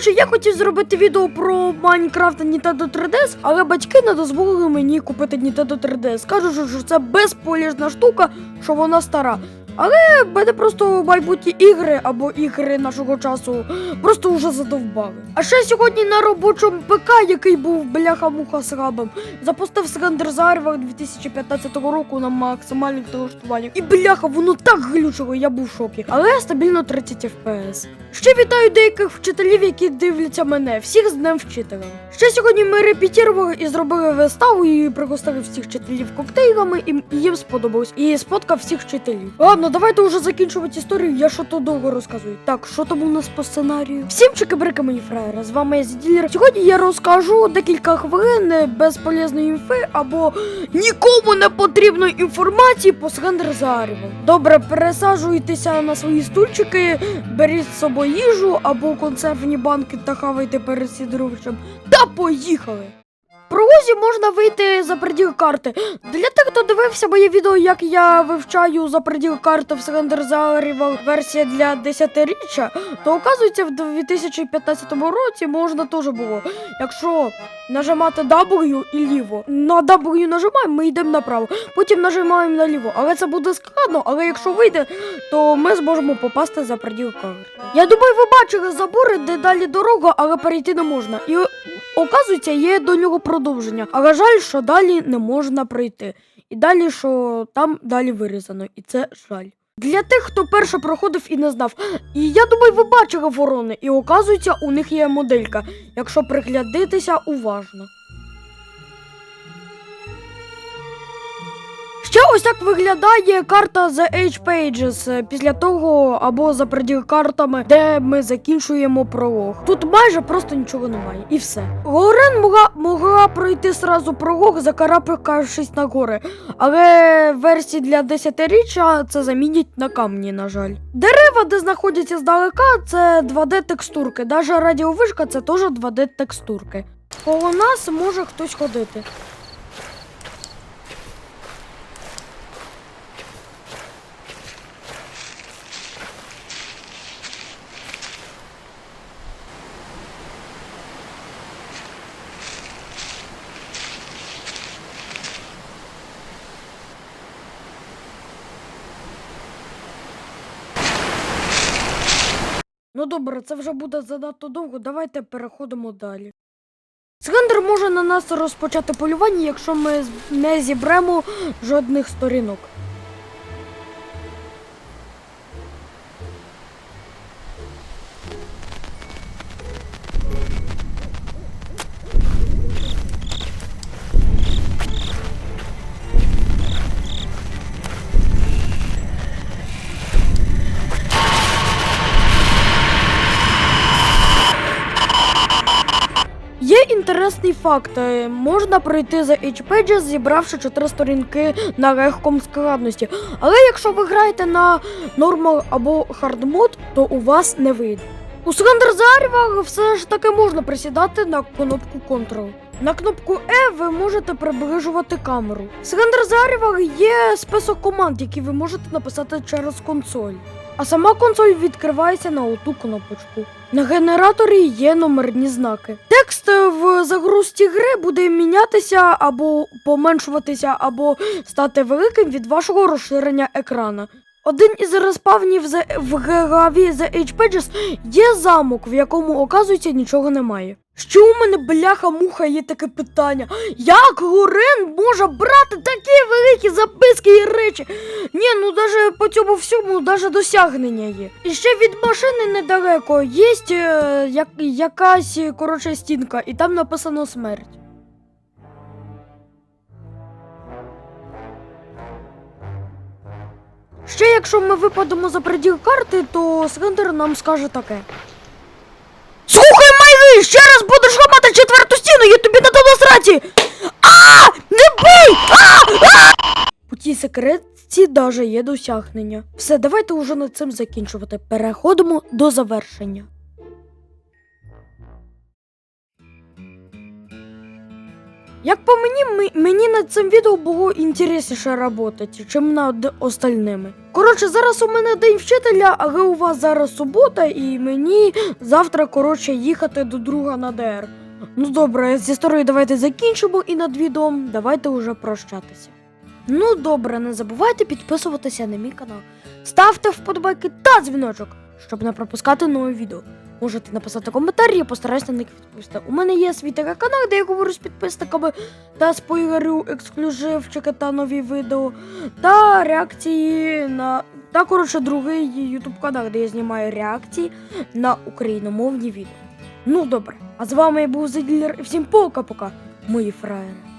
Коротше, я хотів зробити відео про Майнкрафт Nintendo 3DS, але батьки не дозволили мені купити Nintendo 3DS. Кажуть, що це безполізна штука, що вона стара. Але мене просто майбутні ігри або ігри нашого часу просто вже задовбали. А ще сьогодні на робочому ПК, який був бляха-муха срабом, запустив Slender Zarva 2015 року на максимальних налаштуваннях. І бляха, воно так глючило, я був в шокі. Але стабільно 30 FPS. Ще вітаю деяких вчителів, які дивляться мене. Всіх з днем вчителя. Ще сьогодні ми репетірували і зробили виставу, і пригостили всіх вчителів коктейлами, і їм сподобалось. І споткав всіх вчителів. Ладно, давайте вже закінчувати історію. Я що то довго розказую. Так, що там у нас по сценарію? Всім чики-брики, мої фраєри. З вами я Зіділер. Сьогодні я розкажу декілька хвилин безполезної інфи або нікому не потрібної інформації по Слендер Заріву. Добре, пересаджуйтеся на свої стульчики, беріть з собою їжу або консервні банки та хавайте перед сідровичем. Та поїхали! В можна вийти за приділ карти. Для тих, хто дивився моє відео, як я вивчаю за приділ карти в Slender Zarrival версія для 10-річчя, то оказується в 2015 році можна теж було. Якщо нажимати W і ліво. На W нажимаємо, ми йдемо направо. Потім нажимаємо наліво. Але це буде складно, але якщо вийде, то ми зможемо попасти за приділ карти. Я думаю, ви бачили забори, де далі дорога, але перейти не можна. І оказується, є до нього продовження. Але жаль, що далі не можна пройти. І далі, що там далі вирізано, і це жаль. Для тих, хто перше проходив і не знав. І я думаю, ви бачили ворони, і оказується, у них є моделька, якщо приглядитися уважно. Ще ось так виглядає карта The Age Pages е, після того або за картами, де ми закінчуємо пролог. Тут майже просто нічого немає, і все. Лорен могла, могла пройти сразу пролог, закарабкавшись на гори, але версії для 10-річчя це замінять на камні, на жаль. Дерева, де знаходяться здалека, це 2D текстурки. Даже радіовишка це теж 2D текстурки. Коло нас може хтось ходити. Ну добре, це вже буде занадто довго. Давайте переходимо далі. Скандер може на нас розпочати полювання, якщо ми не зібремо жодних сторінок. Є факт. е, Можна пройти за H-Pages, зібравши 4 сторінки на легкому складності. Але якщо ви граєте на Normal або Hard мод, то у вас не вийде. У Slender Zarva все ж таки можна присідати на кнопку Ctrl. На кнопку E ви можете приближувати камеру. В Slender є список команд, які ви можете написати через консоль. А сама консоль відкривається на оту кнопочку. На генераторі є номерні знаки. Текст е, в загрузці гри буде мінятися або поменшуватися, або стати великим від вашого розширення екрана. Один із респавнів за- в главі The Age Pages є замок, в якому, оказується, нічого немає. Що у мене бляха-муха є таке питання? Як Гурен може брати такі великі записки і речі? Ні, ну даже по цьому всьому даже досягнення є. І ще від машини недалеко є е, як, якась коротше стінка, і там написано смерть. Ще якщо ми випадемо за приділ карти, то Слендер нам скаже таке. Слухай, Майли, ще раз будеш ламати четверту стіну, я тобі на насраті! А! Не бий! А! У цій секретці даже є досягнення. Все, давайте уже над цим закінчувати. Переходимо до завершення. Як по мені, мені над цим відео було інтересніше працювати, чим над остальними. Коротше, зараз у мене день вчителя, але у вас зараз субота, і мені завтра, коротше, їхати до друга на ДР. Ну добре, з історією давайте закінчимо і над відео давайте вже прощатися. Ну добре, не забувайте підписуватися на мій канал, ставте вподобайки та дзвіночок, щоб не пропускати нові відео. Можете написати коментарі, я постараюсь на них відповісти. У мене є свій канал, де я говорю з підписниками та спойлерю ексклюзивчики та нові відео, та реакції на. Та, коротше, другий ютуб канал, де я знімаю реакції на україномовні відео. Ну добре, а з вами я був Зеділер і всім пока-пока, мої фраєри.